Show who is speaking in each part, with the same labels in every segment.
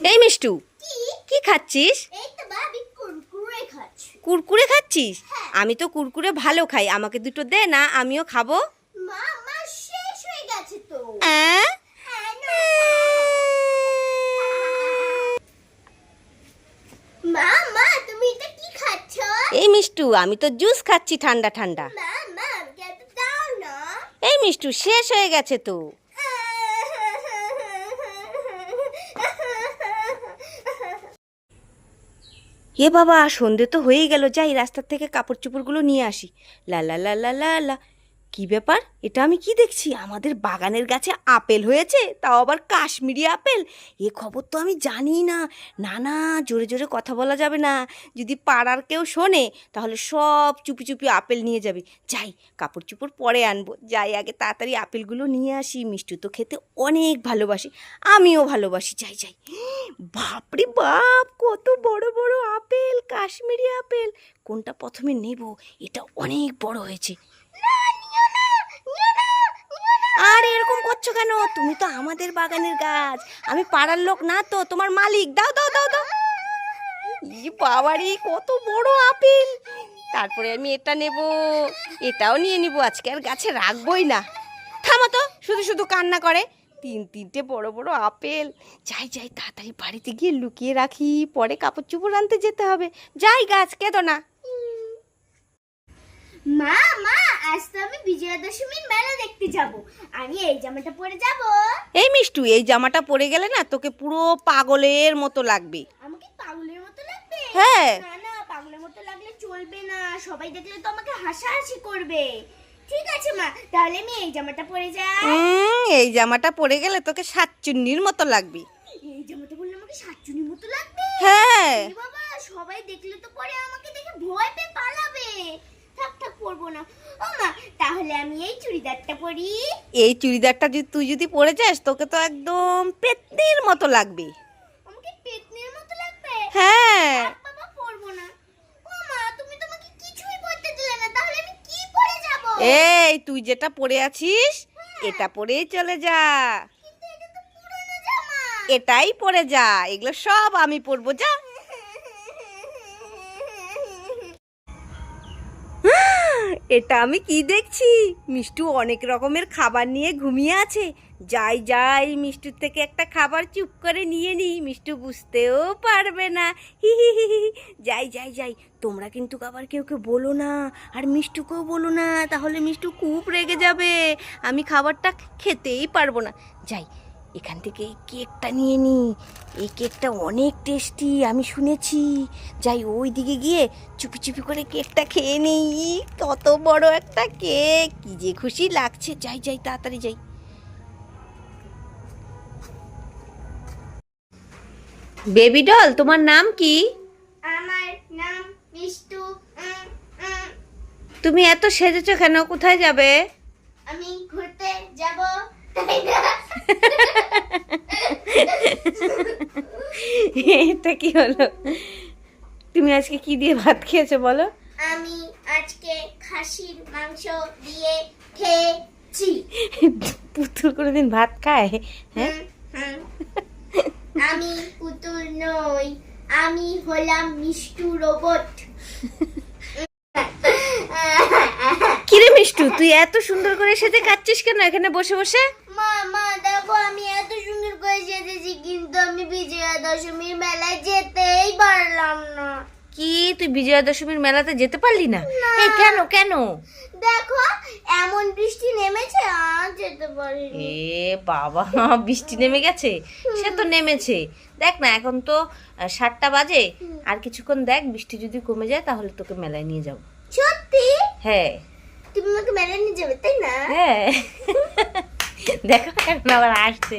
Speaker 1: এই মিষ্টু
Speaker 2: কি?
Speaker 1: খাচ্ছিস?
Speaker 2: কুরকুরে
Speaker 1: খাচ্ছিস?
Speaker 2: হ্যাঁ।
Speaker 1: আমি তো কুরকুরে ভালো খাই আমাকে দুটো দে না আমিও খাব।
Speaker 2: হয়ে
Speaker 1: এই মিষ্টু আমি তো জুস খাচ্ছি ঠান্ডা ঠান্ডা। এই মিষ্টু শেষ হয়ে গেছে তো। এ বাবা, সন্ধে তো হয়েই গেল, যাই রাস্তার থেকে কাপড় চোপড়গুলো নিয়ে আসি। লা লা লা লা লা লা। কি ব্যাপার? এটা আমি কি দেখছি? আমাদের বাগানের গাছে আপেল হয়েছে, তাও আবার কাশ্মীরি আপেল? এ খবর তো আমি জানি না। না না, জোরে জোরে কথা বলা যাবে না। যদি পাড়ার কেউ শোনে, তাহলে সব চুপি চুপি আপেল নিয়ে যাবে। যাই কাপড় চুপড় পরে আনব। যাই, আগে তাড়াতাড়ি আপেলগুলো নিয়ে আসি। মিষ্টি তো খেতে অনেক ভালোবাসি, আমিও ভালোবাসি। যাই যাই। বাপরে বাপ, কত বড় বড় আপেল, কাশ্মীরি আপেল। কোনটা প্রথমে নেব? এটা অনেক বড় হয়েছে। আর এরকম করছ কেন? তুমি তো আমাদের বাগানের গাছ। আমি পাড়ার লোক না তো, তোমার মালিক। দাও দাও দাও দাও। ই বাবারি, কত বড় আপেল। তারপরে আমি এটা নেব। এটাও নিয়ে নিব। আজকে আর গাছে রাখবই না। থামো তো, শুধু শুধু কান্না করে। তিন তিনটে বড় বড় আপেল। যাই যাই তাড়াতাড়ি বাড়িতে গিয়ে লুকিয়ে রাখি। পরে কাপড় চোপড় আনতে যেতে হবে। যাই গাছ কেঁদো না।
Speaker 2: মা মা আজ তো আমি বিজয়া দশমীর মেলা দেখতে যাব। আমি এই জামাটা পরে যাব।
Speaker 1: এই মিষ্টু এই জামাটা পরে গেলে না তোকে পুরো পাগলের মতো লাগবে।
Speaker 2: আমাকে পাগলের মতো লাগবে?
Speaker 1: হ্যাঁ।
Speaker 2: না না পাগলের মতো লাগলে চলবে না। সবাই দেখলে তো আমাকে হাসাহাসি করবে। ঠিক আছে মা তাহলে আমি এই জামাটা পরে যাই।
Speaker 1: এই জামাটা পরে গেলে তোকে সাতচুন্নির মতো লাগবে।
Speaker 2: এই জামাটা পরলে আমাকে সাতচুনির মতো লাগবে?
Speaker 1: হ্যাঁ।
Speaker 2: বাবা সবাই দেখলে তো পরে আমাকে দেখে ভয় পেয়ে পালাবে। থাক থাক পরবো না। ও মা তাহলে আমি এই চুড়িদারটা পরি।
Speaker 1: এই চুড়িদারটা যদি তুই যদি পরে যাস তোকে তো একদম পেতনির মতো লাগবে।
Speaker 2: আমাকে পেতনির মতো লাগবে?
Speaker 1: হ্যাঁ
Speaker 2: থাক বাবা পরবো না ও মা তুমি তো আমাকে কিছুই পরতে দিলে না তাহলে আমি কি পরে যাব
Speaker 1: এই তুই যেটা পরে আছিস এটা পরেই চলে যা। এটাই পরে যা এগুলো সব আমি পরবো যা এটা আমি কি দেখছি? মিষ্টু অনেক রকমের খাবার নিয়ে ঘুমিয়ে আছে। যাই যাই, মিষ্টুর থেকে একটা খাবার চুপ করে নিয়ে নিই। মিষ্টু বুঝতেও পারবে না। হি হি হি। যাই যাই যাই, তোমরা কিন্তু আবার কেউ কেউ বলো না। আর মিষ্টুকেও বলো না। তাহলে মিষ্টু খুব রেগে যাবে। আমি খাবারটা খেতেই পারব না। যাই এখান থেকে এই কেকটা নিয়ে নিই এই কেকটা অনেক টেস্টি আমি শুনেছি। যাই ওই দিকে গিয়ে চুপি চুপি করে কেকটা খেয়ে নিই কত বড় একটা কেক! কি যে খুশি লাগছে। যাই যাই তাড়াতাড়ি যাই। বেবি ডল তোমার নাম কি?
Speaker 2: আমার নাম মিষ্টু।
Speaker 1: তুমি এত সেজেছো কেন? কোথায় যাবে?
Speaker 2: আমি ঘুরতে যাব। না
Speaker 1: এটা কি হলো? তুমি আজকে কি দিয়ে ভাত খেয়েছো বলো?
Speaker 2: আমি আজকে খাসির মাংস দিয়ে খেয়েছি।
Speaker 1: পুতুল কোনোদিন ভাত খায়? হ্যাঁ।
Speaker 2: আমি পুতুল নই আমি হলাম মিষ্টু রোবট।
Speaker 1: কিরে মিষ্টু তুই এত সুন্দর করে সেজে খাচ্ছিস কেন এখানে বসে বসে?
Speaker 2: কিন্তু আমি বিজয়া দশমীর মেলায় যেতেই পারলাম না।
Speaker 1: কি? তুই বিজয়া দশমীর মেলাতে যেতে পারলি না। এই কেন কেন?
Speaker 2: দেখো এমন বৃষ্টি নেমেছে আর যেতে পারিনি।
Speaker 1: এ বাবা বৃষ্টি নেমে গেছে? সে তো নেমেছে। দেখ না এখন তো সাতটা বাজে। আর কিছুক্ষণ দেখ বৃষ্টি যদি কমে যায় তাহলে তোকে মেলায় নিয়ে যাব।
Speaker 2: সত্যি?
Speaker 1: হ্যাঁ।
Speaker 2: তুমি আমাকে মেলায় নিয়ে যাবে তাই না?
Speaker 1: হ্যাঁ। দেখো এখন আবার আসছে।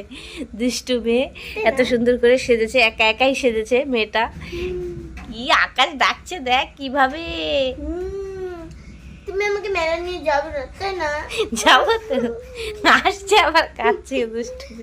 Speaker 1: দুষ্টু মেয়ে এত সুন্দর করে সেজেছে একা একাই সেজেছে মেয়েটা। কি আকাশ ডাকছে দেখ কীভাবে।
Speaker 2: তুমি আমাকে মেলা নিয়ে যাব না তাই না?
Speaker 1: যাব তো। আসছে আবার কাছে দুষ্টু।